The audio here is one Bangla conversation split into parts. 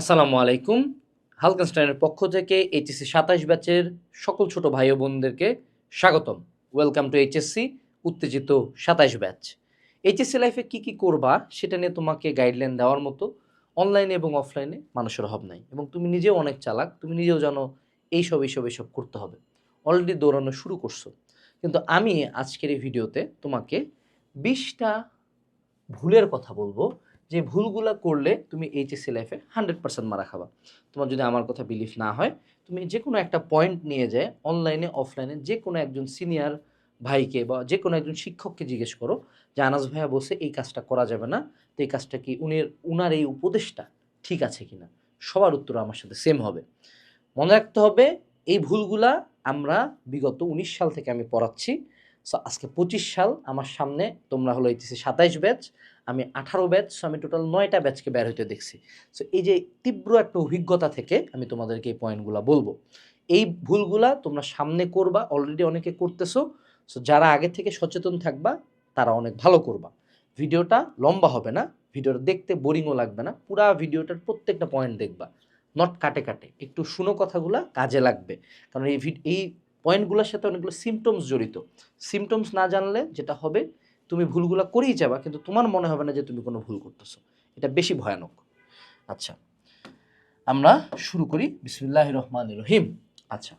আসসালামু আলাইকুম। হালকানস্টাইনের পক্ষ থেকে এইচএসসি সাতাশ ব্যাচের সকল ছোট ভাই বোনদেরকে স্বাগতম। ওয়েলকাম টু এইচএসসি উত্তেজিত সাতাশ ব্যাচ। এইচএসসি লাইফে কি কি করবা সেটা নিয়ে তোমাকে গাইডলাইন দেওয়ার মতো অনলাইনে এবং অফলাইনে মানুষের অভাব নাই। এবং তুমি নিজেও অনেক চালাক, তুমি নিজেও জানো এইসব এইসব এইসব করতে হবে। অলরেডি দৌড়ানো শুরু করছ। কিন্তু আমি আজকের এই ভিডিওতে তোমাকে বিশটা ভুলের কথা বলব। যে ভুলগুলো করলে তুমি এইচএসসি লাইফে হান্ড্রেড পার্সেন্ট মারা খাবা। তোমার যদি আমার কথা বিলিভ না হয়, তুমি যে কোনো একটা পয়েন্ট নিয়ে যায় অনলাইনে অফলাইনে যে কোনো একজন সিনিয়র ভাইকে বা যে কোনো একজন শিক্ষককে জিজ্ঞেস করো যে, আনাস ভাইয়া বসে এই কাজটা করা যাবে না, তো এই কাজটা কি উনির উনার এই উপদেশটা ঠিক আছে কিনা সবার উত্তর আমার সাথে সেম হবে। মনে রাখতে হবে, এই ভুলগুলা আমরা বিগত উনিশ সাল থেকে আমি পড়াচ্ছি। সো আজকে পঁচিশ সাল, আমার সামনে তোমরা হলো এইচএসসি সাতাইশ ব্যাচ আমি আঠারো ব্যাচ সো আমি টোটাল নয়টা ব্যাচকে বের হইতে দেখছি। সো এই যে তীব্র একটা অভিজ্ঞতা থেকে আমি তোমাদেরকে এই পয়েন্টগুলো বলব। এই ভুলগুলা তোমরা সামনে করবা অলরেডি অনেকে করতেছো সো যারা আগে থেকে সচেতন থাকবা, তারা অনেক ভালো করবা। ভিডিওটা লম্বা হবে না, ভিডিওটা দেখতে বোরিংও লাগবে না, পুরা ভিডিওটার প্রত্যেকটা পয়েন্ট দেখবা। নট কাটে কাটে, একটু শুনো কথাগুলা, কাজে লাগবে। কারণ এই এই পয়েন্টগুলোর সাথে অনেকগুলো সিমটমস জড়িত। সিমটমস না জানলে যেটা হবে, তুমি ভুলগুলো করেই যাবা, কিন্তু তোমার মনে হবে না যে তুমি কোনো ভুল করতেছো। এটা বেশি ভয়ানক। আচ্ছা আমরা শুরু করি। বিসমুল্লাহ রহমান রহিম। আচ্ছা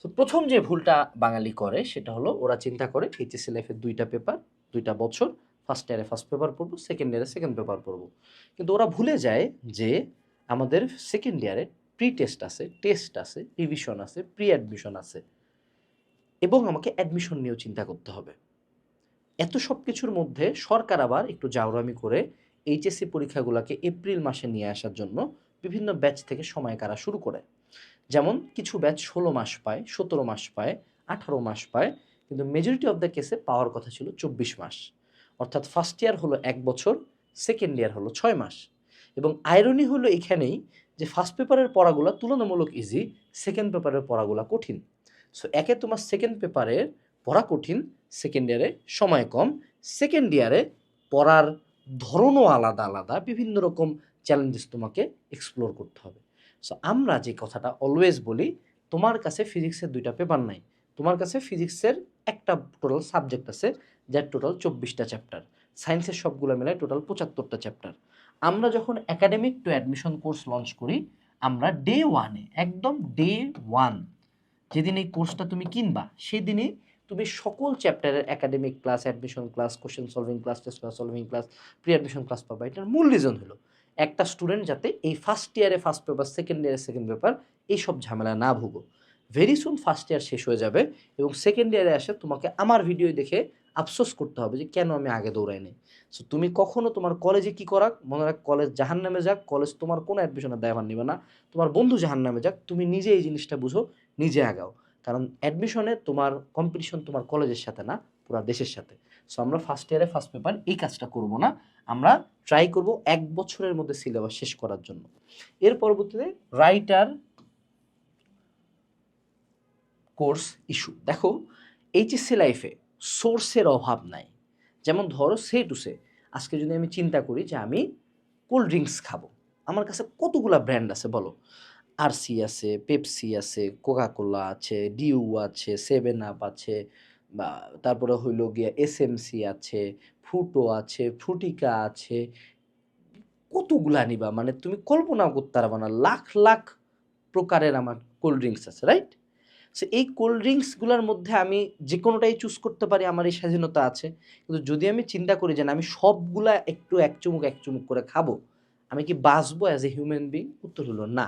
তো প্রথম যে ভুলটা বাঙালি করে, সেটা হলো ওরা চিন্তা করে এইচএসসি লাইফের দুইটা পেপার দুইটা বছর ফার্স্ট ইয়ারে ফার্স্ট পেপার পড়ব সেকেন্ড ইয়ারে সেকেন্ড পেপার পড়ব। কিন্তু ওরা ভুলে যায় যে আমাদের সেকেন্ড ইয়ারে প্রি টেস্ট আছে টেস্ট আছে রিভিশন আছে প্রি অ্যাডমিশন আছে। এবং আমাকে অ্যাডমিশন নিয়েও চিন্তা করতে হবে। এত সব কিছুর মধ্যে সরকার আবার একটু জাউরামি করে এইচএসসি পরীক্ষাগুলোকে এপ্রিল মাসে নিয়ে আসার জন্য বিভিন্ন ব্যাচ থেকে সময় কারা শুরু করে। যেমন কিছু ব্যাচ ষোলো মাস পায়, সতেরো মাস পায়, আঠারো মাস পায়, কিন্তু মেজরিটি অফ দ্য কেসে পাওয়ার কথা ছিল চব্বিশ মাস। অর্থাৎ ফার্স্ট ইয়ার হলো এক বছর সেকেন্ড ইয়ার হলো ছয় মাস। এবং আয়রনি হলো এখানেই যে ফার্স্ট পেপারের পড়াগুলো তুলনামূলক ইজি সেকেন্ড পেপারের পড়াগুলো কঠিন। সো একে তোমার সেকেন্ড পেপারের পড়া কঠিন সেকেন্ড ইয়ারে সময় কম সেকেন্ড ইয়ারে পড়ার ধরনও আলাদা আলাদা, বিভিন্ন রকম চ্যালেঞ্জেস তোমাকে এক্সপ্লোর করতে হবে। সো আমরা যে কথাটা অলওয়েজ বলি, তোমার কাছে ফিজিক্সের দুইটা পেপার নাই। তোমার কাছে ফিজিক্সের একটা টোটাল সাবজেক্ট আছে, যার টোটাল চব্বিশটা চ্যাপ্টার সায়েন্সের সবগুলো মিলায় টোটাল পঁচাত্তরটা চ্যাপ্টার আমরা যখন academic to admission course launch করি, আমরা ডে ওয়ানে একদম ডে ওয়ান যেদিন এই কোর্সটা তুমি কিনবা, সেদিনই তুমি সকল চ্যাপ্টারের academic class admission class question solving class test class solving class pre admission class পাবা। এটার মূল রিজন হলো একটা স্টুডেন্ট যাতে এই ফার্স্ট ইয়ারে ফার্স্ট পেপার সেকেন্ড ইয়ারে সেকেন্ড পেপার এইসব ঝামেলা না ভুগো। ভেরি সুন ফার্স্ট ইয়ার শেষ হয়ে যাবে এবং সেকেন্ড ইয়ারে আসে তোমাকে আমার ভিডিও দেখে আফসোস করতে হবে যে কেন আমি আগে দৌড়াইনি। সো তুমি কখনো তোমার কলেজে কি করা মনে রাখ কলেজ জাহান নামে যাক কলেজ তোমার কোনো অ্যাডমিশনের দায়ভার নেবে না। তোমার বন্ধু জাহান নামে যাক, তুমি নিজে এই জিনিসটা বুঝো নিজে আগাও। কারণ অ্যাডমিশনে তোমার কম্পিটিশন তোমার কলেজের সাথে না, পুরো দেশের সাথে। সো আমরা ফার্স্ট ইয়ারে ফার্স্ট পেপার এই কাজটা করব না। আমরা ট্রাই করব এক বছরের মধ্যে সিলেবাস শেষ করার জন্য। এর পরবর্তীতে রাইটার কোর্স ইস্যু দেখো এইচএসসি লাইফে সোর্সের অভাব নাই। যেমন ধরো সে টু সে আজকে যদি আমি চিন্তা করি যে আমি কোল্ড ড্রিঙ্কস খাব, আমার কাছে কতগুলা ব্র্যান্ড আছে বলো? আরসি আছে পেপসি আছে কোকাকোলা আছে ডিউ আছে সেভেন আপ আছে, বা তারপরে হইল গিয়া এসএমসি আছে ফ্রুটো আছে ফ্রুটিকা আছে, কতগুলা নিবা? মানে তুমি কল্পনাও করতে পারবে না, লাখ লাখ প্রকারের আমার কোল্ড ড্রিঙ্কস আছে রাইট সো এই কোল্ড ড্রিঙ্কসগুলোর মধ্যে আমি যে কোনোটাই চুজ করতে পারি, আমার এই স্বাধীনতা আছে। কিন্তু যদি আমি চিন্তা করি যে আমি সবগুলা একটু এক চুমুক এক চুমুক করে খাব, আমি কি বাঁচবো অ্যাজ এ হিউম্যান বিং উত্তর হলো না।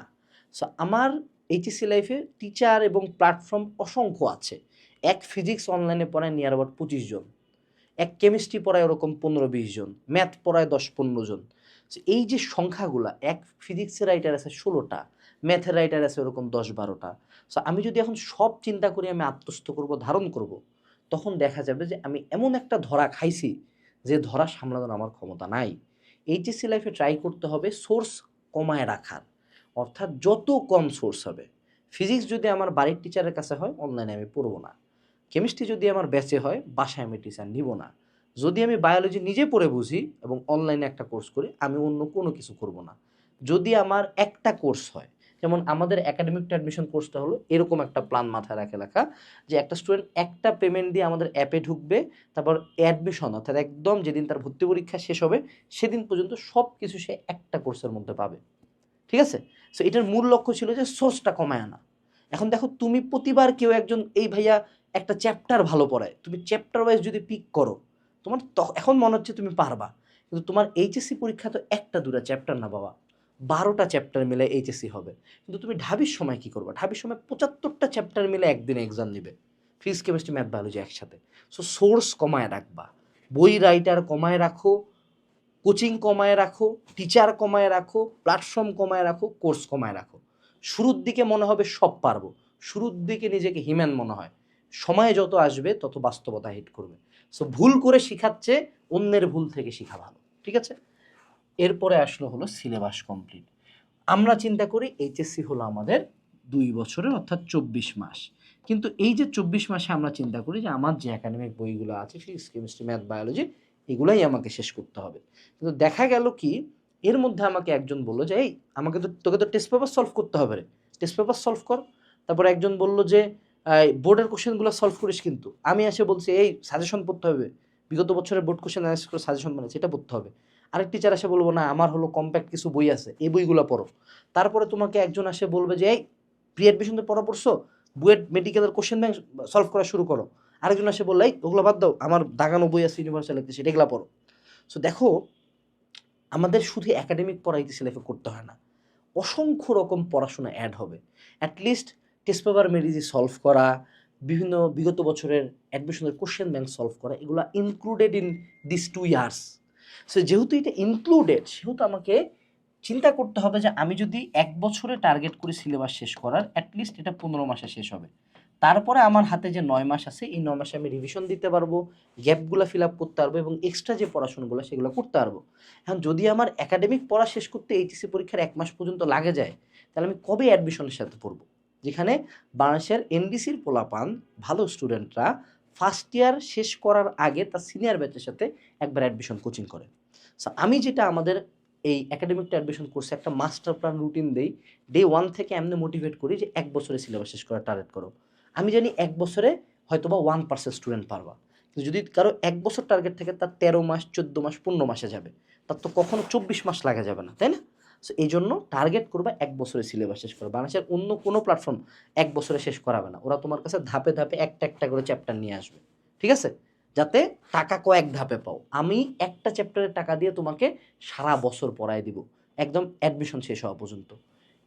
সো আমার এইচএসসি লাইফে টিচার এবং প্ল্যাটফর্ম অসংখ্য আছে। এক ফিজিক্স অনলাইনে পড়ায় নিয়ার অ্যাবাউট পঁচিশ জন। এক কেমিস্ট্রি পড়ায় ওরকম পনেরো বিশ জন। ম্যাথ পড়ায় দশ পনেরো জন। এই যে সংখ্যাগুলা, এক ফিজিক্সের রাইটার আছে ষোলোটা ম্যাথের রাইটার আছে ওরকম দশ বারোটা। সো আমি যদি এখন সব চিন্তা করি আমি আত্মস্থ করব, ধারণ করব, তখন দেখা যাবে যে আমি এমন একটা ধরা খাইছি যে ধরা সামলানোর আমার ক্ষমতা নাই। এইচএসসি লাইফে ট্রাই করতে হবে সোর্স কমায় রাখার। অর্থাৎ যত কম সোর্স হবে। ফিজিক্স যদি আমার বাড়ির টিচারের কাছে হয় অনলাইনে আমি পড়ব না। কেমিস্ট্রি যদি আমার ব্যাচে হয়, বাসায় আমি টিচার নিব না। যদি আমি বায়োলজি নিজে পড়ে বুঝি এবং অনলাইনে একটা কোর্স করি, আমি অন্য কোনো কিছু করব না। যদি আমার একটা কোর্স হয়, যেমন আমাদের একাডেমিক অ্যাডমিশন কোর্সটা হলো, এরকম একটা প্ল্যান মাথায় রাখে লেখা, যে একটা স্টুডেন্ট একটা পেমেন্ট দিয়ে আমাদের অ্যাপে ঢুকবে, তারপর অ্যাডমিশন অর্থাৎ একদম যেদিন তার ভর্তি পরীক্ষা শেষ হবে, সেদিন পর্যন্ত সব কিছু সে একটা কোর্সের মধ্যে পাবে। ঠিক আছে? সো এটার মূল লক্ষ্য ছিল যে সোর্সটা কমায় আনা। এখন দেখো, তুমি প্রতিবার কেউ একজন, এই ভাইয়া একটা চ্যাপ্টার ভালো পড়ায়। তুমি চ্যাপ্টার ওয়াইজ যদি পিক করো, তোমার এখন মনে হচ্ছে তুমি পারবা। কিন্তু তোমার এইচএসসি পরীক্ষা তো একটা, দুটা চ্যাপ্টার না বাবা। বারোটা চ্যাপ্টার মিলে এইচএসসি হবে। কিন্তু তুমি ঢাবির সময় কি করবা? ঢাবির সময় পঁচাত্তরটা চ্যাপ্টার মিলে একদিনে এক্সাম নিবে। ফিজিক্স কেমিস্ট্রি ম্যাথ বায়োলজি একসাথে। সো সোর্স কমায় রাখবা। বই রাইটার কমায় রাখো। কোচিং কমায় রাখো, টিচার কমায় রাখো, প্ল্যাটফর্ম কমায় রাখো, কোর্স কমায় রাখো। শুরুর দিকে মনে হবে সব পারব। শুরুর দিকে নিজেকে হিম্যান মনে হয়। সময় যত আসবে, তত বাস্তবতা হিট করবে। সো ভুল করে শেখাচ্ছে, অন্যের ভুল থেকে শেখা ভালো। ঠিক আছে? এরপরে আসলো হলো সিলেবাস কমপ্লিট আমরা চিন্তা করি এইচএসসি হলো আমাদের দুই বছরের অর্থাৎ চব্বিশ মাস। কিন্তু এই যে চব্বিশ মাসে আমরা চিন্তা করি যে, আমার যে একাডেমিক বইগুলো আছে ফিজিক্স কেমিস্ট্রি ম্যাথ বায়োলজি এগুলাই আমাকে শেষ করতে হবে। কিন্তু দেখা গেল কি, এর মধ্যে আমাকে একজন বলল যে, এই, আমাকে তো, তোকে তো টেস্ট পেপার সলভ করতে হবে রে। টেস্ট পেপার সলভ কর। তারপর একজন বলল যে বোর্ডের কোশ্চেনগুলো সলভ করিস কিন্তু। আমি এসে বলছি, এই সাজেশন পড়তে হবে। বিগত বছরের বোর্ড কোশ্চেন অ্যানালাইসিস করে সাজেশন বানাচ্ছে এটা পড়তে হবে। আরেক টিচার এসে বলব না, আমার হলো কম্প্যাক্ট কিছু বই আছে, এই বইগুলো পড়ো। তারপরে তোমাকে একজন এসে বলবে যে, এই প্রি অ্যাডমিশন তো পড়া পড়ছো? বুয়েট মেডিকেলের কোশ্চেন ব্যাংক সলভ করা শুরু করো। আরেকজন এসে বলল, এই, ওগুলো বাদ দাও, আমার দাগানো বই আছে ইউনিভার্সাল লিখতেছে এগুলো পড়ো। সো দেখো, আমাদের শুধু একাডেমিক পড়া ইতিসি লাইফে করতে হয় না, অসংখ্য রকম পড়াশোনা অ্যাড হবে। অ্যাটলিস্ট টেস্ট পেপার মেরিজি সলভ করা, বিভিন্ন বিগত বছরের অ্যাডমিশনের কোশ্চেন ব্যাংক সলভ করা, এগুলো included in this two years so যেহেতু এটা ইনক্লুডেড সেহেতু আমাকে চিন্তা করতে হবে যে আমি যদি এক বছরে টার্গেট করি সিলেবাস শেষ করার অ্যাটলিস্ট এটা পনেরো মাসে শেষ হবে। তারপরে আমার হাতে যে নয় মাস আছে, এই নয় মাসে আমি রিভিশন দিতে পারব গ্যাপগুলো ফিল আপ করতে পারব এবং এক্সট্রা যে পড়াশোনাগুলো, সেগুলো করতে পারব। এখন যদি আমার একাডেমিক পড়া শেষ করতে এইচএসসি পরীক্ষার এক মাস পর্যন্ত লাগে যায়, তাহলে আমি কবে অ্যাডমিশনের সাথে পড়ব? যেখানে বাংলাদেশের এনডিসির পোলাপান ভালো স্টুডেন্টরা ফার্স্ট ইয়ার শেষ করার আগে তার সিনিয়র ব্যাচের সাথে একবার অ্যাডমিশন কোচিং করে। সো আমি যেটা আমাদের এই একাডেমিকটা অ্যাডমিশন কোর্সে একটা মাস্টার প্ল্যান রুটিন দেই ডে ওয়ান থেকে এমনি মোটিভেট করি যে এক বছরে সিলেবাস শেষ করার টার্গেট করো। আমি জানি এক বছরে হয়তো বা ওয়ান পার্সেন্ট স্টুডেন্ট পারবা। কিন্তু যদি কারও এক বছর টার্গেট থাকে, তার তেরো মাস, চোদ্দ মাস, পনেরো মাসে যাবে। তার তো কখনো চব্বিশ মাস লাগা যাবে না, তাই না? সো এই জন্য টার্গেট করবা এক বছরে সিলেবাস শেষ করবে বাংলাদেশের অন্য কোনো প্ল্যাটফর্ম এক বছরে শেষ করাবে না। ওরা তোমার কাছে ধাপে ধাপে একটা একটা করে চ্যাপ্টার নিয়ে আসবে। ঠিক আছে? যাতে টাকা কয়েক ধাপে পাও। আমি একটা চ্যাপ্টারের টাকা দিয়ে তোমাকে সারা বছর পড়ায় দিব। একদম অ্যাডমিশন শেষ হওয়া পর্যন্ত।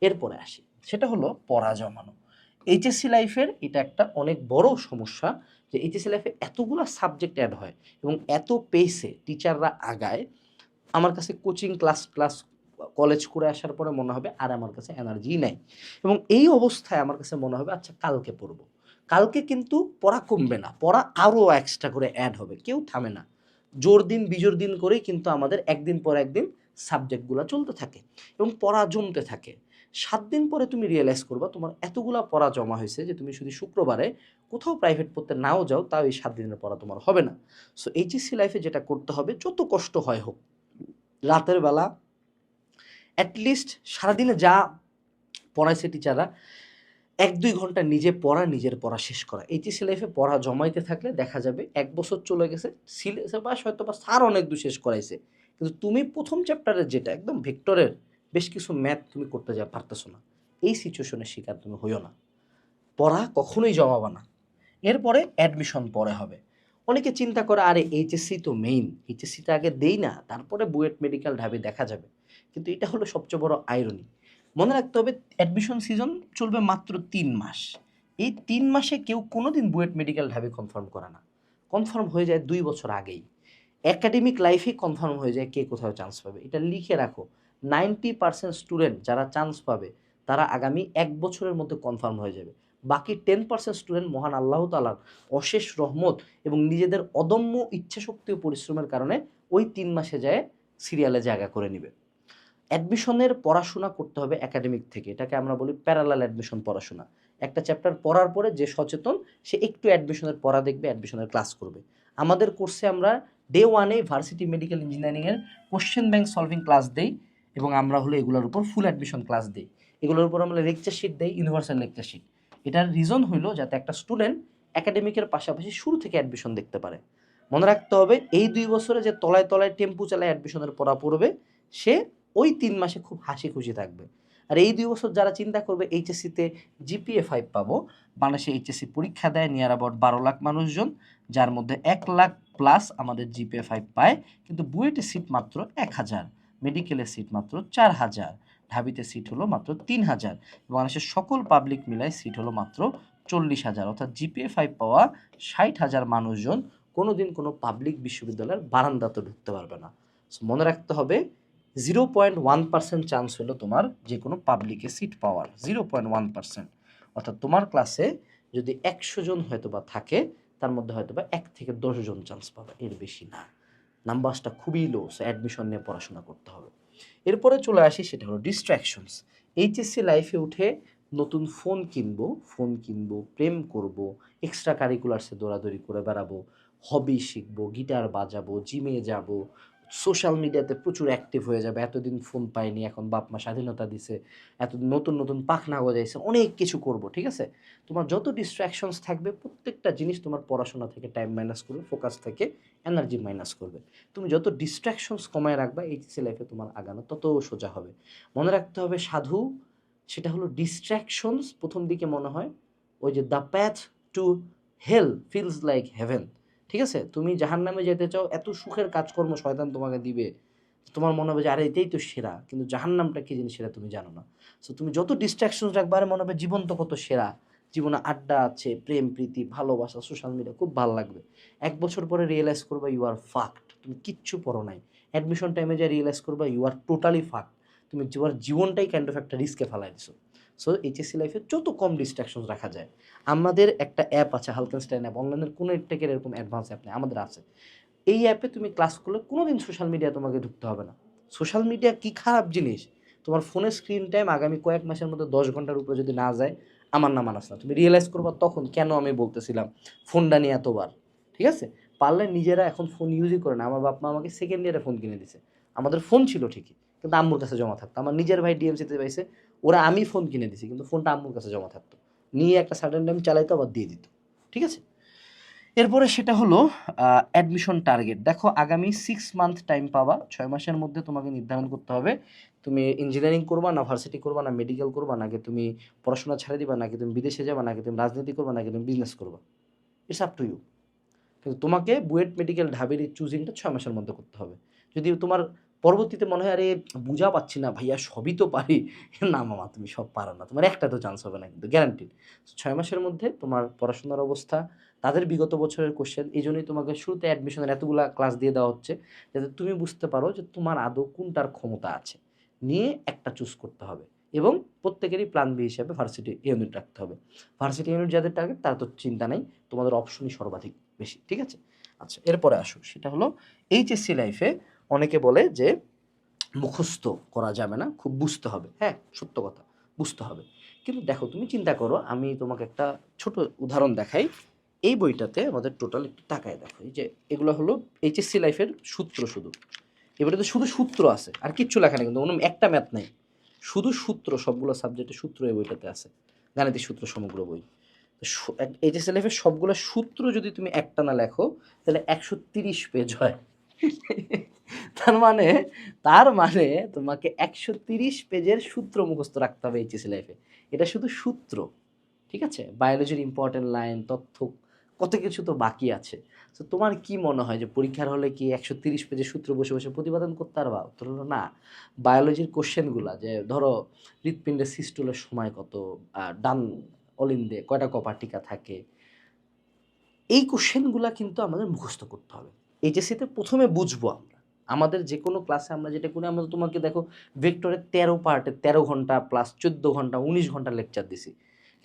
এরপরে আসি। সেটা হলো পড়া জমানো এইচএসসি লাইফের এটা একটা অনেক বড় সমস্যা যে এইচএসসি লাইফে এতগুলো সাবজেক্ট অ্যাড হয় এবং এত পেসে টিচাররা আগায়। আমার কাছে কোচিং ক্লাস ক্লাস কলেজ করে আসার পরে মনে হবে আর আমার কাছে এনার্জি নেই। এবং এই অবস্থায় আমার কাছে মনে হবে আচ্ছা কালকে পড়ব। কালকে কিন্তু পড়া কমবে না, পড়া আরও এক্সট্রা করে অ্যাড হবে, কেউ থামে না। জোর দিন, বিজোর দিন করেই কিন্তু আমাদের একদিন পর একদিন সাবজেক্টগুলো চলতে থাকে এবং পড়া জমতে থাকে। সাত দিন পরে তুমি রিয়েলাইজ করবা তোমার এতগুলা পড়া জমা হয়েছে যে তুমি যদি শুক্রবারে কোথাও প্রাইভেট পড়তে নাও যাও, তাও এই সাত দিনের পড়া তোমার হবে না। সো এইচএসসি লাইফে যেটা করতে হবে, যত কষ্ট হয় হোক, রাতের বেলা অ্যাটলিস্ট সারাদিনে যা পড়াইছে টিচাররা এক দুই ঘণ্টা নিজে পড়া, নিজের পড়া শেষ করা। এইচএসসি লাইফে পড়া জমাইতে থাকলে দেখা যাবে এক বছর চলে গেছে, সিলেবাস হয়তো বা স্যার অনেক দূর শেষ করাইছে, কিন্তু তুমি প্রথম চ্যাপ্টারের যেটা, একদম ভেক্টরের বেশ কিছু ম্যাথ তুমি করতে যা পারতেছো না। এই সিচুয়েশনের শিকার তুমি হইও না। পড়া কখনোই জমাবা না। এরপরে অ্যাডমিশন পরে হবে। অনেকে চিন্তা করে, আরে এইচএসসি তো মেইন এইচএসসিটা আগে দেই না, তারপরে বুয়েট মেডিকেল ঢাবে দেখা যাবে। কিন্তু এটা হলো সবচেয়ে বড় আইরনি মনে রাখতে হবে অ্যাডমিশন সিজন চলবে মাত্র তিন মাস। এই তিন মাসে কেউ কোনো দিন বুয়েট মেডিকেল ঢাবে কনফার্ম করে না। কনফার্ম হয়ে যায় দুই বছর আগেই। একাডেমিক লাইফেই কনফার্ম হয়ে যায় কে কোথাও চান্স পাবে। এটা লিখে রাখো। নাইনটি পার্সেন্ট স্টুডেন্ট যারা চান্স পাবে, তারা আগামী এক বছরের মধ্যে কনফার্ম হয়ে যাবে। বাকি টেন পার্সেন্ট স্টুডেন্ট মহান আল্লাহ তালার অশেষ রহমত এবং নিজেদের অদম্য ইচ্ছাশক্তি ও পরিশ্রমের কারণে ওই তিন মাসে যায় সিরিয়ালে জায়গা করে নেবে। অ্যাডমিশনের পড়াশোনা করতে হবে একাডেমিক থেকে, এটাকে আমরা বলি প্যারালাল অ্যাডমিশন পড়াশোনা। একটা চ্যাপ্টার পড়ার পরে যে সচেতন, সে একটু অ্যাডমিশনের পড়া দেখবে অ্যাডমিশনের ক্লাস করবে। আমাদের কোর্সে আমরা ডে ওয়ানে ভার্সিটি মেডিকেল ইঞ্জিনিয়ারিংয়ের কোশ্চেন ব্যাংক সলভিং ক্লাস দেই। এবং আমরা হলো এগুলোর উপর ফুল অ্যাডমিশন ক্লাস দিই। এগুলোর উপর আমরা লেকচার শিট দিই ইউনিভার্সাল লেকচার শিট এটার রিজন হইল যাতে একটা স্টুডেন্ট একাডেমিকের পাশাপাশি শুরু থেকে অ্যাডমিশন দেখতে পারে। মনে রাখতে হবে, এই দুই বছরে যে তলায় তলায় টেম্পু চালায় অ্যাডমিশনের পড়া পড়বে, সে ওই তিন মাসে খুব হাসি খুশি থাকবে। আর এই দুই বছর যারা চিন্তা করবে এইচএসসিতে জিপিএ ফাইভ পাবো, বাংলাদেশে এইচএসসি পরীক্ষা দেয় নিয়ার অ্যাবাউট বারো লাখ মানুষজন, যার মধ্যে এক লাখ প্লাস আমাদের জিপিএ ফাইভ পায়, কিন্তু বুয়েটে সিট মাত্র এক হাজার। মেডিকেলের সিট মাত্র চার হাজার। ঢাবিতে সিট হলো মাত্র তিন হাজার। বাংলাদেশের সকল পাবলিক মিলায় সিট হলো মাত্র চল্লিশ হাজার। অর্থাৎ জিপিএ ফাইভ পাওয়া ষাট হাজার মানুষজন কোনোদিন কোনো পাবলিক বিশ্ববিদ্যালয়ের বারান্দাতে ঢুকতে পারবে না। মনে রাখতে হবে zero point one percent chance হলো তোমার যে কোনো পাবলিকে সিট পাওয়ার। জিরো পয়েন্ট ওয়ান পার্সেন্ট অর্থাৎ তোমার ক্লাসে যদি একশো জন হয়তো বা থাকে, তার মধ্যে হয়তো বা এক থেকে দশ জন চান্স পাবে, এর বেশি না। নাম্বারসটা খুবই লো সো অ্যাডমিশন নিয়ে পড়াশোনা করতে হবে। এরপরে চলে আসি, সেটা হলো ডিস্ট্র্যাকশনস এইচএসসি লাইফে উঠে নতুন ফোন কিনবো ফোন কিনবো, প্রেম করব এক্সট্রা কারিকুলার্সে দৌড়াদৌড়ি করে বেড়াবো হবি শিখব গিটার বাজাবো জিমে যাব সোশ্যাল মিডিয়াতে প্রচুর অ্যাক্টিভ হয়ে যাবে। এতদিন ফোন পাইনি, এখন বাপ মা স্বাধীনতা দিছে, এত নতুন নতুন পাখনা গজাইছে, অনেক কিছু করব, ঠিক আছে? তোমার যত ডিস্ট্র্যাকশনস থাকবে, প্রত্যেকটা জিনিস তোমার পড়াশোনা থেকে টাইম মাইনাস করবে ফোকাস থেকে এনার্জি মাইনাস করবে। তুমি যত ডিস্ট্র্যাকশনস কমায় রাখবা এইচএসসি লাইফে তোমার আগানো তত সোজা হবে। মনে রাখতে হবে, সাধু, সেটা হলো ডিস্ট্র্যাকশনস প্রথম দিকে মনে হয়, ওই যে the path to hell feels like heaven ঠিক আছে? তুমি জাহান নামে যেতে চাও, এত সুখের কাজকর্ম শয়তান তোমাকে দিবে। তোমার মনে হবে যে, আরে, এটাই তো সেরা। কিন্তু জাহান নামটা কি জিনিস সেটা তুমি জানো না। সো তুমি যত ডিস্ট্রাকশন রাখবে, আরে, মনে হবে জীবন তো কত সেরা। জীবনে আড্ডা আছে, প্রেম, প্রীতি, ভালোবাসা সোশ্যাল মিডিয়া খুব ভালো লাগবে। এক বছর পরে রিয়েলাইজ করবা ইউ আর ফাক্ট তুমি কিচ্ছু পড়ো নাই। অ্যাডমিশন টাইমে যা রিয়েলাইজ করবা ইউ আর টোটালি ফাক্ট তুমি তোমার জীবনটাই কাইন্ড অফ একটা রিস্কে ফেলাই দিছো। সো এইচএসসি লাইফে যত কম ডিস্ট্রাকশন রাখা যায়, আমাদের একটা অ্যাপ আছে হালকেনস্টাইন অ্যাপ অনলাইনের কোনো টেকের এরকম অ্যাডভান্স অ্যাপ নেই, আমাদের আছে। এই অ্যাপে তুমি ক্লাস করলে কোনোদিন সোশ্যাল মিডিয়া তোমাকে ঢুকতে হবে না। সোশ্যাল মিডিয়া কী খারাপ জিনিস? তোমার ফোনের স্ক্রিন টাইম আগামী কয়েক মাসের মধ্যে দশ ঘণ্টার উপরে যদি না যায়, আমার নাম মানাস না। তুমি রিয়েলাইজ করবা তখন কেন আমি বলতেছিলাম ফোনটা নিয়ে এতবার? ঠিক আছে? পারলে নিজেরা এখন ফোন ইউজই করে না। আমার বাপ মা আমাকে সেকেন্ড ইয়ারে ফোন কিনে দিছে। আমাদের ফোন ছিল ঠিকই, কিন্তু আম্মুর কাছে জমা থাকতো। আমার নিজের ভাই ডিএমসিতে পাইছে ওরা আমি ফোন কিনে দিছি, কিন্তু ফোনটা আম্মুর কাছে জমা থাকতো। নিয়ে একটা সার্টেন টাইম চালাইতো, আবার দিয়ে দিত। ঠিক আছে? এরপরে সেটা হলো অ্যাডমিশন টার্গেট দেখো, আগামী সিক্স মান্থ টাইম পাবা। ছয় মাসের মধ্যে তোমাকে নির্ধারণ করতে হবে। তুমি ইঞ্জিনিয়ারিং করবা না ভার্সিটি করবা না মেডিকেল করবা নাকি তুমি পড়াশোনা ছেড়ে দিবা নাকি তুমি বিদেশে যাবা নাকি তুমি রাজনীতি করবা নাকি তুমি বিজনেস করবা। ইটস আপ টু ইউ কিন্তু তোমাকে বুয়েট মেডিকেল ঢাবির চুজিংটা ছয় মাসের মধ্যে করতে হবে। যদি তোমার পরবর্তীতে মনে হয়, আরে, বুঝা পাচ্ছি না ভাইয়া, সবই তো পারি। না মামা, তুমি সব পারো না। তোমার একটা তো চান্স হবে না কিন্তু গ্যারান্টিড ছয় মাসের মধ্যে তোমার পড়াশোনার অবস্থা, তাদের বিগত বছরের কোশ্চেন এই জন্যই তোমাকে শুরুতে অ্যাডমিশনের এতগুলা ক্লাস দিয়ে দেওয়া হচ্ছে, যাতে তুমি বুঝতে পারো যে তোমার আদৌ কোনটার ক্ষমতা আছে। নিয়ে একটা চুজ করতে হবে এবং প্রত্যেকেরই প্ল্যান বি হিসাবে ভার্সিটি ইউনিট রাখতে হবে। ভার্সিটি ইউনিট যাদের টার্গেট তারা তো চিন্তা নেই, তোমাদের অপশনই সর্বাধিক বেশি, ঠিক আছে? আচ্ছা এরপরে আসো, সেটা হলো এইচএসসি লাইফে অনেকে বলে যে মুখস্থ করা যাবে না, খুব বুঝতে হবে। হ্যাঁ সত্য কথা, বুঝতে হবে। কিন্তু দেখো, তুমি চিন্তা করো, আমি তোমাকে একটা ছোট উদাহরণ দেখাই। এই বইটাতে আমাদের টোটাল একটু তাকায় দেখো যে এগুলো হলো এইচএসসি লাইফের সূত্র শুধু। এবারে তো শুধু সূত্র আছে, আর কিচ্ছু লেখা নেই, কিন্তু কোনো একটা ম্যাথ নেই। শুধু সূত্র, সবগুলো সাবজেক্টের সূত্র এই বইটাতে আছে, গাণিতিক সূত্র সমগ্র বই। এইচএসসি লাইফের সবগুলো সূত্র যদি তুমি একটা না লেখো, তাহলে একশো তিরিশ পেজ হয়। তার মানে তার মানে তোমাকে একশো তিরিশ পেজের সূত্র মুখস্থ রাখতে হবে এইচএসসি লাইফে এটা শুধু সূত্র, ঠিক আছে? বায়োলজির ইম্পর্টেন্ট লাইন তথ্য, কত কিছু তো বাকি আছে। তো তোমার কি মনে হয় যে পরীক্ষার হলে কি একশো তিরিশ পেজের সূত্র বসে বসে প্রতিপাদন করতে পারবা? উত্তর হলো না। বায়োলজির কোশ্চেনগুলো যে ধরো, হৃৎপিণ্ডের সিস্টুলের সময় কত ডান অলিন্দে কয়টা কপার টিকা থাকে? এই কোশ্চেনগুলো কিন্তু আমাদের মুখস্থ করতে হবে। এইচএসসিতে প্রথমে বুঝব আমরা। আমাদের যে কোনো ক্লাসে আমরা যেটা করি, আমরা তোমাকে দেখো ভেক্টরের তেরো পার্টে তেরো ঘণ্টা প্লাস চোদ্দ ঘণ্টা, উনিশ ঘণ্টা লেকচার দিছি।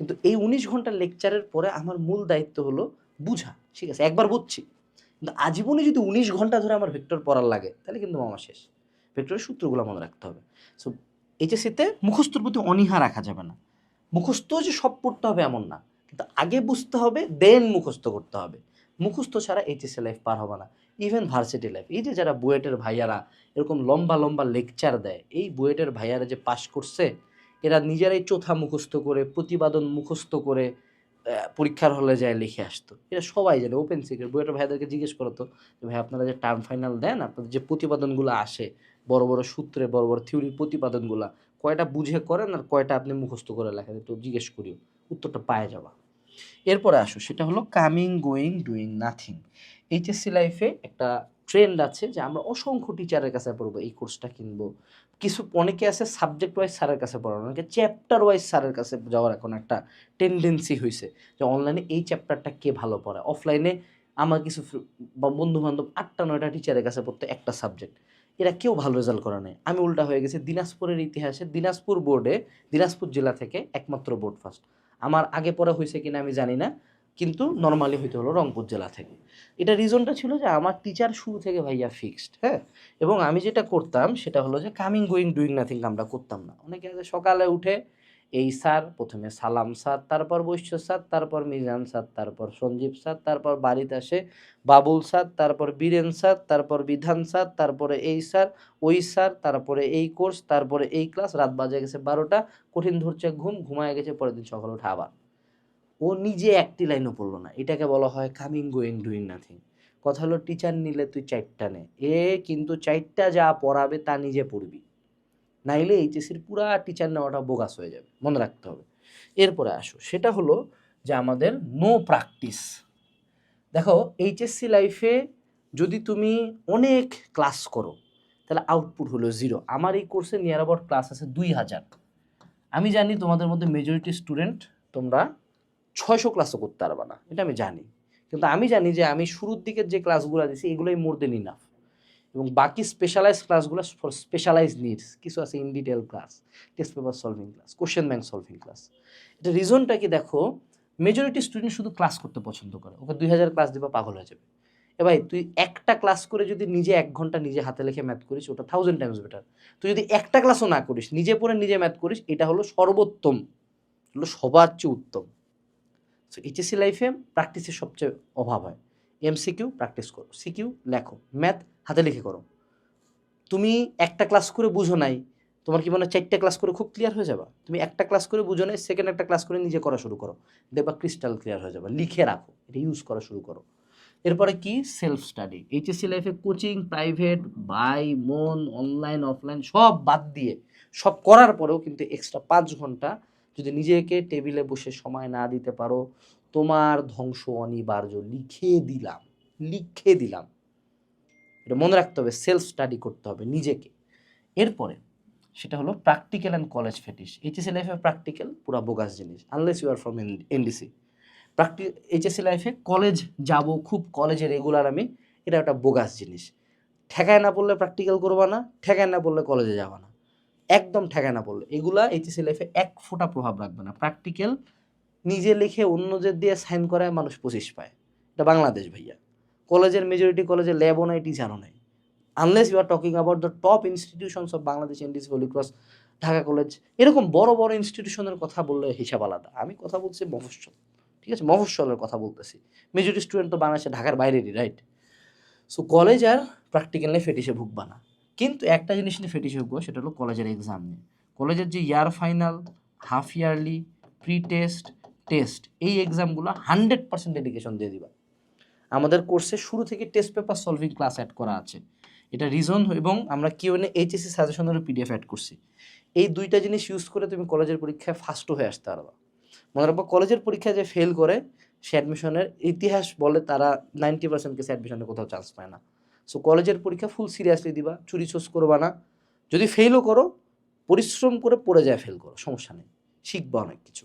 কিন্তু এই উনিশ ঘণ্টা লেকচারের পরে আমার মূল দায়িত্ব হলো বুঝা, ঠিক আছে? একবার বুঝছি। কিন্তু আজীবনে যদি উনিশ ঘণ্টা ধরে আমার ভেক্টর পড়ার লাগে, তাহলে কিন্তু আমার শেষ। ভেক্টরের সূত্রগুলো মনে রাখতে হবে। সো এইচএসসিতে মুখস্থর প্রতি অনীহা রাখা যাবে না। মুখস্থ যে সব পড়তে হবে এমন না। কিন্তু আগে বুঝতে হবে দেন মুখস্থ করতে হবে। মুখস্থ ছাড়া এইচএসএ লাইফ পার হবে না। ইভেন ভার্সিটি লাইফ এই যে যারা বুয়েটের ভাইয়ারা এরকম লম্বা লম্বা লেকচার দেয়, এই বুয়েটের ভাইয়ারা যে পাশ করছে, এরা নিজেরাই চোথা মুখস্থ করে, প্রতিবাদন মুখস্থ করে পরীক্ষার হলে যায় লিখে আসতো। এটা সবাই জানে ওপেন সিক্রেট বুয়েটের ভাইয়াদেরকে জিজ্ঞেস করতো যে ভাই আপনারা যে টার্ম ফাইনাল দেন, আপনাদের যে প্রতিপাদনগুলো আসে, বড় বড় সূত্রে, বড় বড় থিওরির প্রতিপাদনগুলো কয়টা বুঝে করেন আর কয়টা আপনি মুখস্থ করে লেখেন, একটু জিজ্ঞেস করিও, উত্তরটা পায়ে যাওয়া। এরপরে আসো, সেটা হলো coming going doing nothing HSC লাইফে একটা ট্রেন্ড আছে যে আমরা অসংখ্য টিচারের কাছে পড়ব, এই কোর্সটা কিনবো। কিছু, অনেকে আছে সাবজেক্ট ওয়াইজ স্যারের কাছে পড়ানো, অনেকে চ্যাপ্টার ওয়াইজ স্যারের কাছে যাওয়ার এখন একটা টেন্ডেন্সি হয়েছে যে অনলাইনে এই চ্যাপ্টারটা কে ভালো পড়ায়? অফলাইনে আমার কিছু বন্ধু বান্ধব আটটা, নয়টা টিচারের কাছে পড়তে একটা সাবজেক্ট এরা কেউ ভালো রেজাল্ট করে নাই। আমি উল্টা হয়ে গেছি দিনাজপুরের ইতিহাসে, দিনাজপুর বোর্ডে দিনাজপুর জেলা থেকে একমাত্র বোর্ড ফার্স্ট আমার আগে পরে হয়েছে কিনা আমি জানি না। কিন্তু নর্মালি হইতে হলো রংপুর জেলা থেকে। এটা রিজনটা ছিল যে আমার টিচার শুরু থেকে ভাইয়া ফিক্সড হ্যাঁ? এবং আমি যেটা করতাম সেটা হলো যে কামিং গোয়িং ডুইং নাথিং আমরা করতাম না। অনেকে আছে সকালে উঠে এই স্যার, প্রথমে সালাম স্যার, তারপর বৈশ্য স্যার, তারপর মিজান স্যার, তারপর সঞ্জীব স্যার, তারপর বাড়িতে আসে বাবুল স্যার, তারপর বীরেন স্যার, তারপর বিধান স্যার, তারপরে এই স্যার, ওই স্যার, তারপরে এই কোর্স তারপরে এই ক্লাস রাত বাজে গেছে বারোটা, কঠিন ধরছে ঘুম, ঘুমায় গেছে পরের দিন সকালে উঠে আবার। ও নিজে একটি লাইনও পড়ল না। এটাকে বলা হয় কামিং গোয়িং ডুইং নাথিং কথা হলো টিচার নিলে তুই চারটা নে। এ কিন্তু চারটা যা পড়াবে তা নিজে পড়বি। নাইলে এইচএসির পুরা টিচার নেওয়াটা বোগাস হয়ে যাবে। মনে রাখতে হবে। এরপরে আসো। সেটা হলো যে আমাদের নো প্র্যাকটিস দেখো, এইচএসসি লাইফে যদি তুমি অনেক ক্লাস করো, তাহলে আউটপুট হলো জিরো আমার এই কোর্সে নিয়ার অ্যাবাউট ক্লাস আছে দুই হাজার। আমি জানি তোমাদের মধ্যে মেজরিটি স্টুডেন্ট তোমরা ছয়শো ক্লাসও করতে পারবা না, এটা আমি জানি। কিন্তু আমি জানি যে আমি শুরুর দিকের যে ক্লাসগুলো দিছি, এগুলোই মোর দেন ইনাফ এবং বাকি স্পেশালাইজ ক্লাসগুলো ফর স্পেশালাইজ নিডস কিছু আছে in detail class test paper solving class question bank solving class এটা রিজনটা কি দেখো মেজরিটি স্টুডেন্ট শুধু ক্লাস করতে পছন্দ করে, ওকে দুই হাজার ক্লাস দিবা পাগল হয়ে যাবে। এ ভাই, তুই একটা ক্লাস করে যদি নিজে এক ঘণ্টা নিজে হাতে লিখে ম্যাথ করিস, ওটা থাউজেন্ড টাইমস বেটার তুই যদি একটা ক্লাসও না করিস, নিজে পড়ে নিজে ম্যাথ করিস, এটা হলো সর্বোত্তম, হলো সবার চেয়ে উত্তম। সো এইচএসসি লাইফে প্র্যাকটিসের সবচেয়ে অভাব হয়। এমসিকিউ প্র্যাকটিস করো সিকিউ লেখো ম্যাথ হাতে লিখে করো। তুমি একটা ক্লাস করে বুঝো নাই, তোমার কি মনে হয় চারটা ক্লাস করে খুব ক্লিয়ার হয়ে যাবে? তুমি একটা ক্লাস করে বুঝো নাই সেকেন্ড একটা ক্লাস করে নিজে করা শুরু করো। দেখবা ক্রিস্টাল ক্লিয়ার হয়ে যাবে, লিখে রাখো, এটা ইউজ করা শুরু করো। এরপরে কি? সেলফ স্টাডি এইচএসসি লাইফে কোচিং প্রাইভেট বাই মন অনলাইন অফলাইন সব বাদ দিয়ে, সব করার পরেও কিন্তু এক্সট্রা পাঁচ ঘণ্টা যদি নিজেকে টেবিলে বসে সময় না দিতে পারো, তোমার ধ্বংস অনিবার্য লিখে দিলাম লিখে দিলাম। এটা মনে রাখতে হবে সেলফ স্টাডি করতে হবে নিজেকে। এরপরে সেটা হলো practical and college fetish HSC লাইফে প্র্যাকটিক্যাল পুরা বোগাস জিনিস unless you are from NDC প্র্যাকটি HSC লাইফে কলেজ যাব, খুব কলেজে রেগুলার আমি, এটা একটা বোগাস জিনিস। ঠেকায় না পড়লে প্র্যাকটিক্যাল করবা না, ঠেকায় না পড়লে কলেজে যাবা না। একদম ঠেকায় না পড়লে। এগুলা এইচএসসি লাইফে এক ফোঁটা প্রভাব রাখবে না। প্র্যাকটিক্যাল নিজে লিখে অন্যদের দিয়ে সাইন করায় মানুষ পঁচিশ পায়। এটা বাংলাদেশ ভাইয়া। কলেজের মেজরিটি কলেজে ল্যাবও নাই টিচারও নাই। Unless you are talking about the top institutions of Bangladesh NDC Holy Cross Dhaka college এরকম বড় বড় ইনস্টিটিউশনের কথা বললে হিসাব আলাদা। আমি কথা বলছি মফস্বল। ঠিক আছে? মফস্বলের কথা বলতেছি। মেজরিটি স্টুডেন্ট তো বাংলাদেশে ঢাকার বাইরেরই রাইট সো কলেজ আর প্র্যাকটিক্যাল নিয়ে ফেটিসে ভুগবা না। কিন্তু একটা জিনিস নিয়ে ফেটিসে ভুগবো সেটা হলো কলেজের এক্সাম নিয়ে। কলেজের যে year final half yearly pre test test এই এক্সামগুলো হান্ড্রেড পার্সেন্ট ডেডিকেশন দিয়ে দিবা। আমাদের কোর্সে শুরু থেকে test paper solving class add করা আছে। এটা রিজন এবং আমরা কিউ এনে এইচএসসি সাজেশনেরও পিডিএফ অ্যাড করছি। এই দুইটা জিনিস ইউজ করে তুমি কলেজের পরীক্ষায় ফার্স্টও হয়ে আসতে পারবা। মনে রাখব, কলেজের পরীক্ষায় যে ফেল করে, সে অ্যাডমিশনের ইতিহাস বলে তারা নাইনটি পার্সেন্ট কেসে অ্যাডমিশনে কোথাও চান্স পায় না। সো কলেজের পরীক্ষা ফুল সিরিয়াসলি দিবা, চুরি চোস করবা না। যদি ফেলও করো, পরিশ্রম করে পড়ে যায় ফেল করো, সমস্যা নেই। শিখবা অনেক কিছু।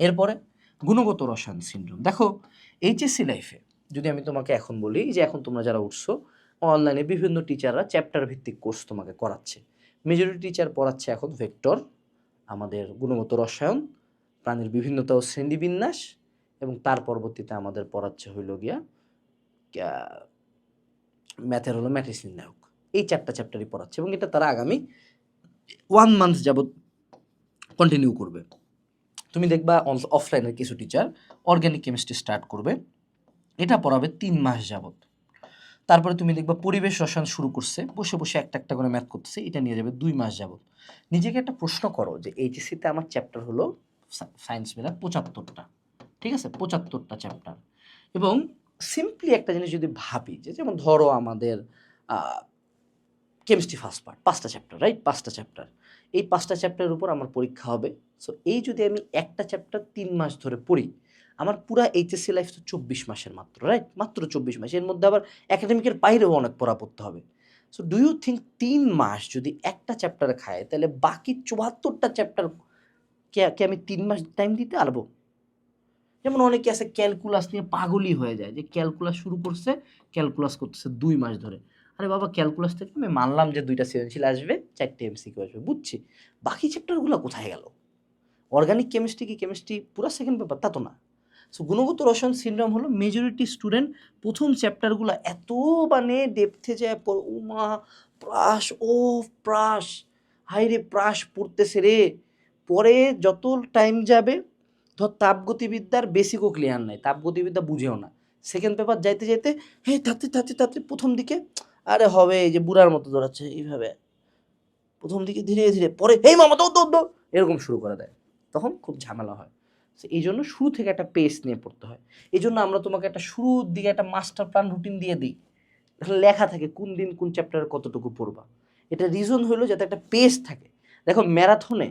এরপরে গুণগত রসায়ন সিন্ড্রোম দেখো এইচএসসি লাইফে যদি আমি তোমাকে এখন বলি যে এখন তোমরা যারা উঠছো অনলাইনে বিভিন্ন টিচাররা চ্যাপ্টার ভিত্তিক কোর্স তোমাকে করাচ্ছে। মেজরিটি টিচার পড়াচ্ছে এখন ভেক্টর আমাদের গুণগত রসায়ন, প্রাণীর বিভিন্নতা ও শ্রেণীবিন্যাস, এবং তার পরবর্তীতে আমাদের পড়াচ্ছে হইল গিয়া ম্যাথের হলো ম্যাট্রিক্স নির্ণায়ক। এই চারটা চ্যাপ্টারই পড়াচ্ছে এবং এটা তারা আগামী ওয়ান মান্থ যাবৎ কন্টিনিউ করবে। তুমি দেখবা অফলাইনের কিছু টিচার অর্গ্যানিক কেমিস্ট্রি স্টার্ট করবে। এটা পড়াবে তিন মাস যাবৎ। তারপরে তুমি দেখবা পরিবেশ রসায়ন শুরু করছে, বসে বসে একটা একটা করে ম্যাথ করতেছে, এটা নিয়ে যাবে দুই মাস যাবৎ। নিজেকে একটা প্রশ্ন করো যে এইচএসসিতে আমার চ্যাপ্টার হলো সায়েন্স মেলার পঁচাত্তরটা। ঠিক আছে? পঁচাত্তরটা চ্যাপ্টার এবং সিম্পলি একটা জিনিস যদি ভাবি যে যেমন ধরো আমাদের কেমিস্ট্রি ফার্স্ট পার্ট পাঁচটা চ্যাপ্টার রাইট পাঁচটা চ্যাপ্টার এই পাঁচটা চ্যাপ্টারের উপর আমার পরীক্ষা হবে। সো এই যদি আমি একটা চ্যাপ্টার তিন মাস ধরে পড়ি, আমার পুরা এইচএসসি লাইফ তো চব্বিশ মাসের মাত্র রাইট মাত্র চব্বিশ মাস। এর মধ্যে আবার একাডেমিকের বাইরেও অনেক পড়া পড়তে হবে। সো ডু ইউ থিঙ্ক তিন মাস যদি একটা চ্যাপ্টার খায়, তাহলে বাকি চুয়াত্তরটা চ্যাপ্টার কে আমি তিন মাস টাইম দিতে পারব? যেমন অনেকে আছে ক্যালকুলাস নিয়ে পাগলই হয়ে যায় যে ক্যালকুলাস শুরু করছে ক্যালকুলাস করতেছে দুই মাস ধরে। আরে বাবা ক্যালকুলাস থেকে আমি মানলাম যে দুইটা সৃজনশীল আসবে, চারটে এমসিকিউ আসবে, বুঝছি। বাকি চ্যাপ্টারগুলো কোথায় গেল? অর্গানিক কেমিস্ট্রি কি কেমিস্ট্রি পুরো সেকেন্ড পেপার তা তো না। সো গুণগত রসায়ন সিনড্রোম হলো মেজরিটি স্টুডেন্ট প্রথম চ্যাপ্টারগুলো এত মানে ডেপথে যায়, পর উমা প্রাস ও প্রাস হাই রে প্রাস পড়তেছে রে। পরে যত টাইম যাবে ধর তাপগতিবিদ্যার বেসিকও ক্লিয়ার নাই, তাপগতিবিদ্যা বুঝেও না। সেকেন্ড পেপার যাইতে যাইতে হে তাতে তাতে তাতে প্রথম দিকে, আরে হবে এই যে বুড়ার মতো দৌড়াচ্ছে, এইভাবে। প্রথম দিকে ধীরে ধীরে, পরে, হেই, মামা, দৌড় দৌড় দৌড়, এরকম শুরু করে দেয়। তখন খুব ঝামেলা হয়। এই জন্য শুরু থেকে একটা পেস নিয়ে পড়তে হয়। এই জন্য আমরা তোমাকে একটা শুরুর দিকে একটা মাস্টার প্ল্যান রুটিন দিয়ে দিই। লেখা থাকে কোন দিন কোন চ্যাপ্টারে কতটুকু পড়বা। এটা রিজন হলো যাতে একটা পেস থাকে। দেখো ম্যারাথনে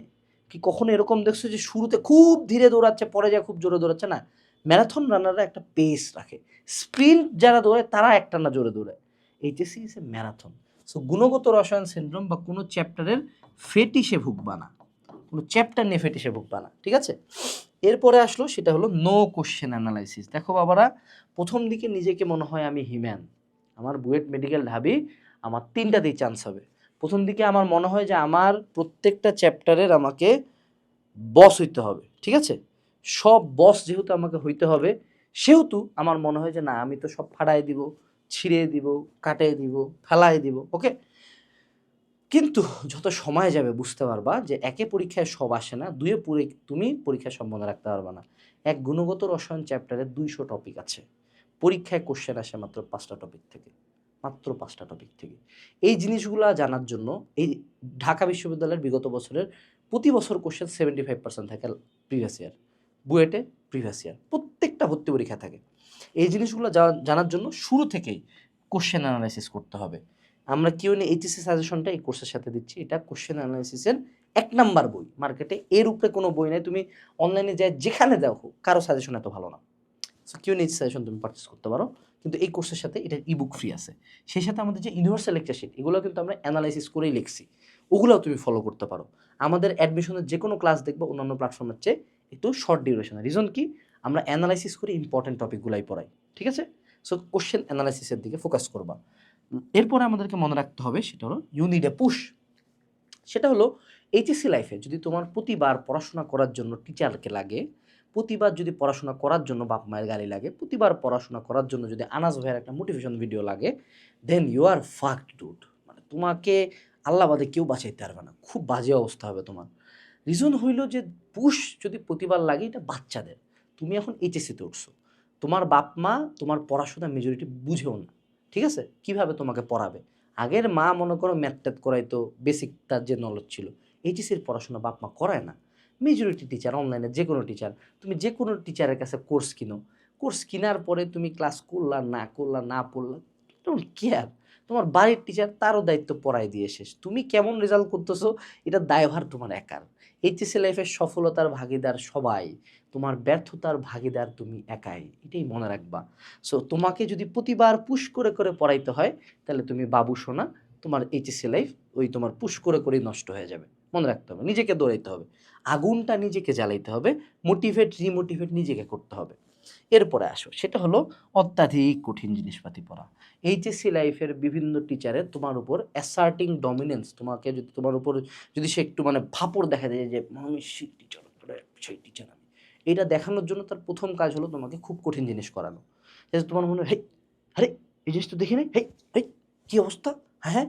কি কখনো এরকম দেখছ যে শুরুতে খুব ধীরে দৌড়াচ্ছে, পরে যা খুব জোরে দৌড়াচ্ছে? না। ম্যারাথন রানাররা একটা পেস রাখে। স্প্রিন্ট যারা দৌড়ায়, তারা একটা না জোরে দৌড়ায়। HSC is a marathon so গুণগত রসায়ন সিনড্রোম বা কোনো চ্যাপ্টারের ফেটিসে ভুগবা না। কোনো চ্যাপ্টার নিয়ে ফেটিসে ভুগবা না। ঠিক আছে? এরপরে আসলো, সেটা হলো নো কোশ্চেন অ্যানালাইসিস দেখো বাবারা, প্রথম দিকে নিজেকে মনে হয় আমি হিম্যান আমার বুয়েট মেডিকেল ঢাবি, আমার তিনটাতেই চান্স হবে। প্রথম দিকে আমার মনে হয় যে আমার প্রত্যেকটা চ্যাপ্টারের আমাকে বস হইতে হবে, ঠিক আছে? সব বস যেহেতু আমাকে হইতে হবে, সেহেতু আমার মনে হয় যে না, আমি তো সব ফাড়াই দিব ছিঁড়ে দিব, কাটিয়ে দিব, ফেলাই দিব ওকে কিন্তু যত সময় যাবে বুঝতে পারবা যে একে পরীক্ষায় সব আসে না, দুয়ে পরি তুমি পরীক্ষায় সম্বন্ধ রাখতে পারবা না। এক গুণগত রসায়ন চ্যাপ্টারে দুইশো টপিক আছে, পরীক্ষায় কোশ্চেন আসে মাত্র পাঁচটা টপিক থেকে। মাত্র পাঁচটা টপিক থেকে। এই জিনিসগুলো জানার জন্য এই ঢাকা বিশ্ববিদ্যালয়ের বিগত বছরের প্রতি বছর কোশ্চেন সেভেন্টি ফাইভ পার্সেন্ট থাকে প্রিভিয়াস ইয়ার বুয়েটে প্রিভিয়াস ইয়ার প্রত্যেকটা ভর্তি পরীক্ষা থাকে। এই জিনিসগুলো জানার জন্য শুরু থেকেই কোশ্চেন অ্যানালাইসিস করতে হবে। আমরা কিউ এইচএসসি সাজেশনটা এই কোর্সের সাথে দিচ্ছি? এটা কোশ্চেন অ্যানালাইসিসের এক নাম্বার বই। মার্কেটে এর উপরে কোনো বই নেই। তুমি অনলাইনে যায় যেখানে দেখো কারও সাজেশন এত ভালো না। সো কিউ নিয়ে সেশন তুমি পারচেস করতে পারো, কিন্তু এই কোর্সের সাথে এটা ইবুক ফ্রি আছে। সেই সাথে আমাদের যে ইউনিভার্সাল লেকচার শিট এগুলো কিন্তু আমরা অ্যানালাইসিস করেই লিখছি। ওগুলোও তুমি ফলো করতে পারো। আমাদের অ্যাডমিশনের যে কোনো ক্লাস দেখব, অন্যান্য প্ল্যাটফর্মের চেয়ে একটু শর্ট ডিউরেশন রিজন কি? আমরা অ্যানালাইসিস করে ইম্পর্টেন্ট টপিকগুলাই পড়াই, ঠিক আছে? সো কোশ্চেন অ্যানালাইসিসের দিকে ফোকাস করবা। এরপরে আমাদেরকে মনে রাখতে হবে, সেটা হলো ইউ নিড এ পুশ সেটা হলো এইচএসসি লাইফে যদি তোমার প্রতিবার পড়াশোনা করার জন্য টিচারকে লাগে প্রতিবার যদি পড়াশোনা করার জন্য বাপ মায়ের গালি লাগে, প্রতিবার পড়াশোনা করার জন্য যদি আনাজ ভাইয়ের একটা মোটিভেশন ভিডিও লাগে then you are fucked dude মানে তোমাকে আল্লাহ বাদে কেউ বাঁচাইতে পারবে না। খুব বাজে অবস্থা হবে তোমার। রিজন হইল যে পুশ যদি প্রতিবার লাগে, এটা বাচ্চাদের। তুমি এখন এইচএসসিতে উঠছো। তোমার বাপ মা তোমার পড়াশোনা মেজরিটি বুঝেও না। ঠিক আছে? কীভাবে তোমাকে পড়াবে? আগের মা মনে করো ম্যাথ ট্যাথ করাইতো বেসিক তার যে নলেজ ছিল এইচএসির পড়াশোনা বাপ মা করায় না। মেজরিটি টিচার অনলাইনে যে কোনো টিচার তুমি যে কোনো টিচারের কাছে কোর্স কিনো। কোর্স কেনার পরে তুমি ক্লাস করলা, না করলা, না পড়লা ডোন্ট কেয়ার তোমার বাড়ির টিচার তারও দায়িত্ব পড়াই দিয়ে শেষ। তুমি কেমন রেজাল্ট করতেছো, এটা দায়ভার তোমার একার। এইচএসসি লাইফের সফলতার ভাগিদার সবাই, তোমার ব্যর্থতার ভাগিদার তুমি একাই, এটাই মনে রাখবা। সো তোমাকে যদি প্রতিবার পুশ করে করে পড়াইতে হয়, তাহলে তুমি বাবু শোনা তোমার এইচএসসি লাইফ ওই তোমার পুশ করে, করেই নষ্ট হয়ে যাবে। মনে রাখতে হবে, নিজেকে দৌড়াইতে হবে। আগুনটা নিজেকে জ্বালাইতে হবে মোটিভেট রিমোটিভেট নিজেকে করতে হবে। এরপরে আসো, সেটা হলো অত্যাধিক কঠিন জিনিসপাতি পড়া। এইচএসসি লাইফের বিভিন্ন টিচারের তোমার উপর অ্যাসার্টিং ডমিনেন্স তোমাকে যদি তোমার উপর যদি সে একটু মানে ভাপড় দেখা যায় যে আমি সেই টিচার সেই টিচার আমি। এটা দেখানোর জন্য তার প্রথম কাজ হলো তোমাকে খুব কঠিন জিনিস করানো। যাতে তোমার মনে হয় আরে, এই জিনিস তো দেখি নাই হেই হেই, কী অবস্থা? হ্যাঁ হ্যাঁ।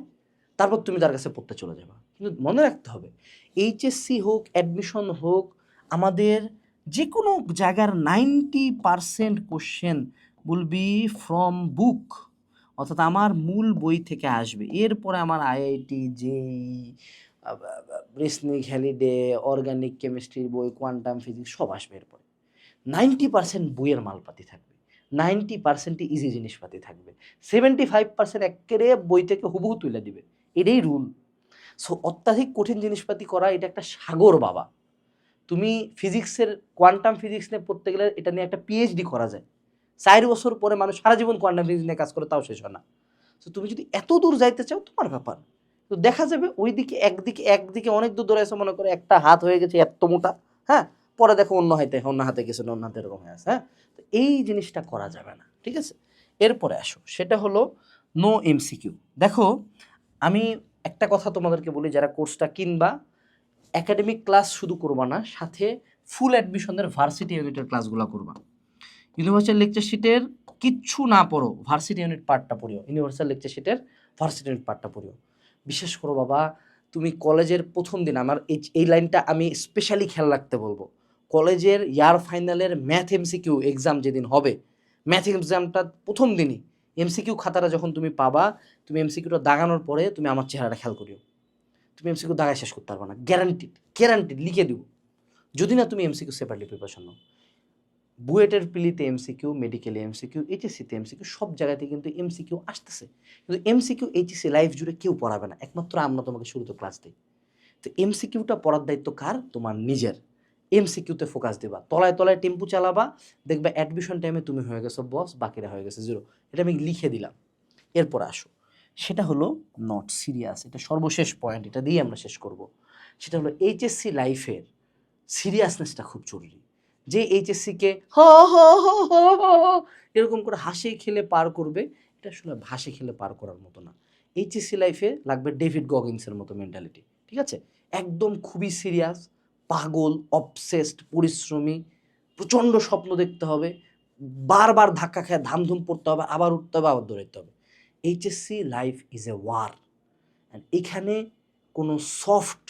তারপর তুমি তার কাছে পড়তে চলে যাবা। কিন্তু মনে রাখতে হবে এইচএসসি হোক অ্যাডমিশন হোক, আমাদের যে কোনো জায়গার ninety percent question will be from book অর্থাৎ আমার মূল বই থেকে আসবে। এরপরে আমার IIT JEE Resnick Halliday organic কেমিস্ট্রির বই কোয়ান্টাম ফিজিক্স সব আসবে এরপরে। নাইনটি পার্সেন্ট বইয়ের মালপাতি থাকবে নাইনটি পার্সেন্টই ইজি জিনিসপাতি থাকবে সেভেন্টি ফাইভ পার্সেন্ট একেবারে বই থেকে হুবহু তুলে দিবে। এটাই রুল সো অত্যাধিক কঠিন জিনিসপাতি করা এটা একটা সাগর বাবা। তুমি ফিজিক্সের, কোয়ান্টাম ফিজিক্স নিয়ে পড়তে গেলে এটা নিয়ে একটা পিএইচডি করা যায়। চার বছর পরে মানুষ সারা জীবন কোয়ান্টাম ফিজিক্স নিয়ে কাজ করে, তাও শেষ হয় না। তো তুমি যদি এত দূর যাইতে চাও, তোমার ব্যাপার। তো দেখা যাবে ওইদিকে, একদিকে একদিকে অনেক দূর ধরে আছে মনে করে একটা হাত হয়ে গেছে এত মোটা হ্যাঁ? পরে দেখো অন্য হাতে অন্য হাতে গেছে, অন্য হাতে এরকম হয়ে আছে হ্যাঁ? তো এই জিনিসটা করা যাবে না, ঠিক আছে? এরপরে আসো, সেটা হলো নো এমসিকিউ দেখো, আমি একটা কথা তোমাদেরকে বলি, যারা কোর্সটা কিনবা একাডেমিক ক্লাস শুধু করবা না, সাথে ফুল অ্যাডমিশনের ভার্সিটি ইউনিটের ক্লাসগুলো করবা। ইউনিভার্সাল লেকচার শিটের কিচ্ছু না পড়ো ভার্সিটি ইউনিট পার্টটা পড়িও। ইউনিভার্সাল লেকচার শিটের ভার্সিটি ইউনিট পার্টটা পড়িও। বিশেষ করো বাবা, তুমি কলেজের প্রথম দিন, আমার এই লাইনটা আমি স্পেশালি খেয়াল রাখতে বলব। কলেজের ইয়ার ফাইনালের ম্যাথ এমসিকিউ এক্সাম যেদিন হবে ম্যাথ এক্সামটা প্রথম দিনই এমসিকিউ খাতাটা যখন তুমি পাবা তুমি এমসিকিউটা দাগানোর পরে তুমি আমার চেহারাটা খেয়াল করিও তুমি এমসিকিউ দাগায় শেষ করতে পারবে না গ্যারান্টিড গ্যারান্টিড লিখে দিব যদি না তুমি এমসিকিউ সেপারেটলি প্রিপারেশন নাও বুয়েটের পিলিতে এমসিকিউ মেডিকেলে এমসিকিউ এইচএসসিতে এমসিকিউ সব জায়গাতে কিন্তু এমসিকিউ আসতেছে কিন্তু এমসিকিউ এইচএসসি লাইফ জুড়ে কেউ পড়াবে না একমাত্র আমরা তোমাকে শুরুতে ক্লাস দিই তো এমসিকিউটা পড়ার দায়িত্ব কার তোমার নিজের এমসিকিউতে ফোকাস দিবা। তলায় তলায় টেম্পু চালাবা, দেখবে অ্যাডমিশন টাইমে তুমি হয়ে গেছো বস বাকিরা হয়ে গেছে জিরো এটা আমি লিখে দিলাম। এরপর আসো। সেটা হলো নট সিরিয়াস এটা সর্বশেষ পয়েন্ট এটা দিয়ে আমরা শেষ করব। সেটা হলো এইচএসসি লাইফের সিরিয়াসনেসটা খুব জরুরি। যে এইচএসসিকে হ হ এরকম করে হাসি খেলে পার করবে, এটা আসলে হাসি খেলে পার করার মতো না। এইচএসসি লাইফে লাগবে ডেভিড গগিন্সের মতো মেন্টালিটি ঠিক আছে? একদম খুবই সিরিয়াস পাগল অবসেসড পরিশ্রমী, প্রচণ্ড স্বপ্ন দেখতে হবে, বারবার ধাক্কা খেয়ে ধামধুম পড়তে হবে, আবার উঠতে হবে, আবার দৌড়াতে হবে। HSC life is a war এখানে কোনো সফট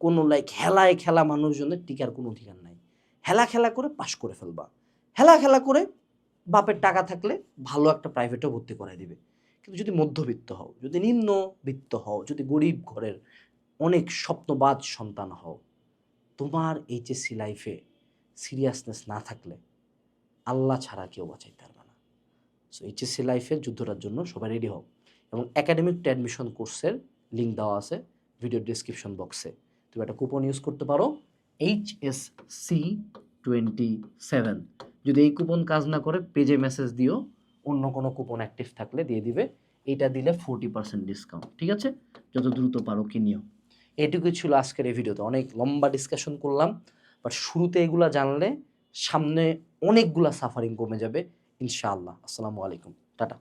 কোনো লাইক হেলায় খেলা মানুষজনের টিকার কোনো অধিকার নাই। হেলা খেলা করে পাশ করে ফেলবা। হেলা খেলা করে বাপের টাকা থাকলে ভালো একটা প্রাইভেটও ভর্তি করে দিবে। কিন্তু যদি মধ্যবিত্ত হও, যদি নিম্নবিত্ত হও, যদি গরিব ঘরের অনেক স্বপ্নবাদ সন্তান হও তোমার এইচএসসি লাইফে সিরিয়াসনেস না থাকলে আল্লাহ ছাড়া কেউ বাঁচাইতে পারবে না। সো এইচএসসি লাইফের যুদ্ধটার জন্য সবাই রেডি হও। এবং একাডেমিক অ্যাডমিশন কোর্সের লিঙ্ক দেওয়া আছে ভিডিও ডিসক্রিপশন বক্সে তুমি একটা কুপন ইউজ করতে পারো H S C twenty seven যদি এই কুপন কাজ না করে পেজে মেসেজ দিও, অন্য কোনো কুপন অ্যাক্টিভ থাকলে দিয়ে দিবে। এটা দিলে ফোরটি পার্সেন্ট ডিসকাউন্ট ঠিক আছে? যত দ্রুত পারো কিনিও। এটুকুই ছিল আজকের এই ভিডিওতে। অনেক লম্বা ডিসকাশন করলাম বাট শুরুতে এগুলো জানলে সামনে অনেকগুলা সাফারিং কমে যাবে, ইনশাআল্লাহ। আসসালামু আলাইকুম। টাটা।